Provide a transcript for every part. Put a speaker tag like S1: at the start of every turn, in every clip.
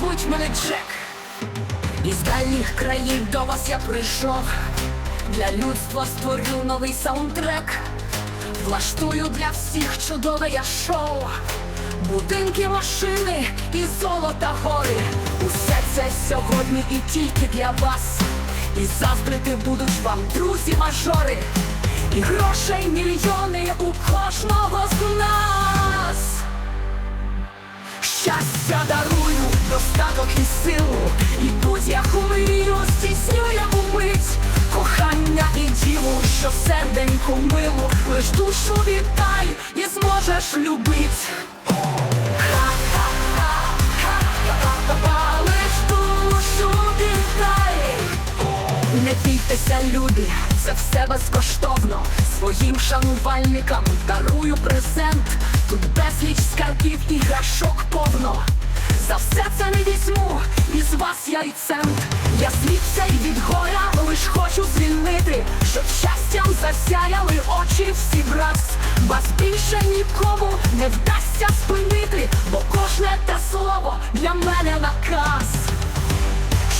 S1: звуть мене Джек. Із дальніх країн до вас я прийшов. Для людства створю новий саундтрек. Влаштую для всіх чудове я шоу. Будинки, машини і золота гори. Усе це сьогодні і тільки для вас. І заздрити будуть вам друзі-мажори. І грошей мільйони у кожного з нас. Серденьку милу, лиш душу віддай і зможеш любить. Не бійтеся, люди, це все безкоштовно. Своїм шанувальникам дарую презент. Тут безліч скарбів і грашок повно. За все це не візьму, із вас я й цент. Я сліпся й від горя, лиш хочу звільнити, щоб щастям засяяли очі всі враз. Вас більше нікому не вдасться спинити, бо кожне те слово для мене наказ.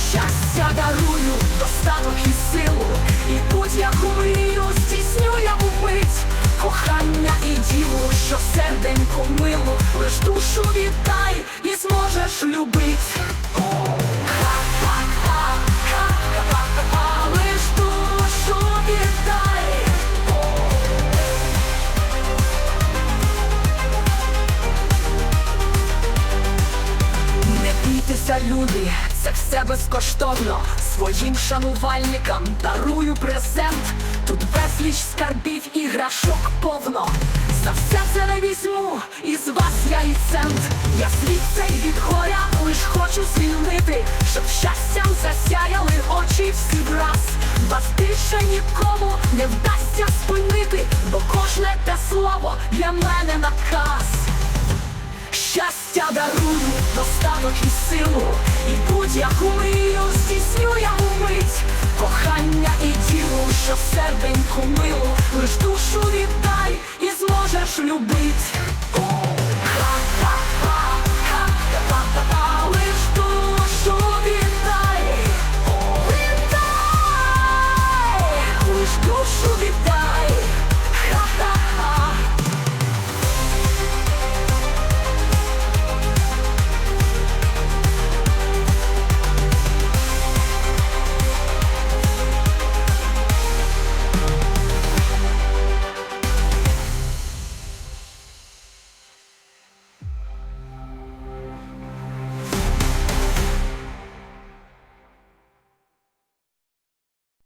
S1: Щастя дарую, достаток і силу, і будь-яку мрію здійснює умить Кохання і діву, що серденьку милу, лиш душу віддай і зможеш любить. Люди, це все безкоштовно. Своїм шанувальникам дарую презент. Тут безліч скарбів і грашок повно. За все це не візьму, із вас я і цент. Я сліпця й від горя, лиш хочу звільнити, щоб щастям засяяли очі всі враз. Вас більше нікому не вдасться спинити, бо кожне те слово для мене наказ. Щастя дарую, достаток і силу, і будь-яку мрію я умить Кохання і ділу, що серденьку милу, лиш душу віддай і зможеш любить.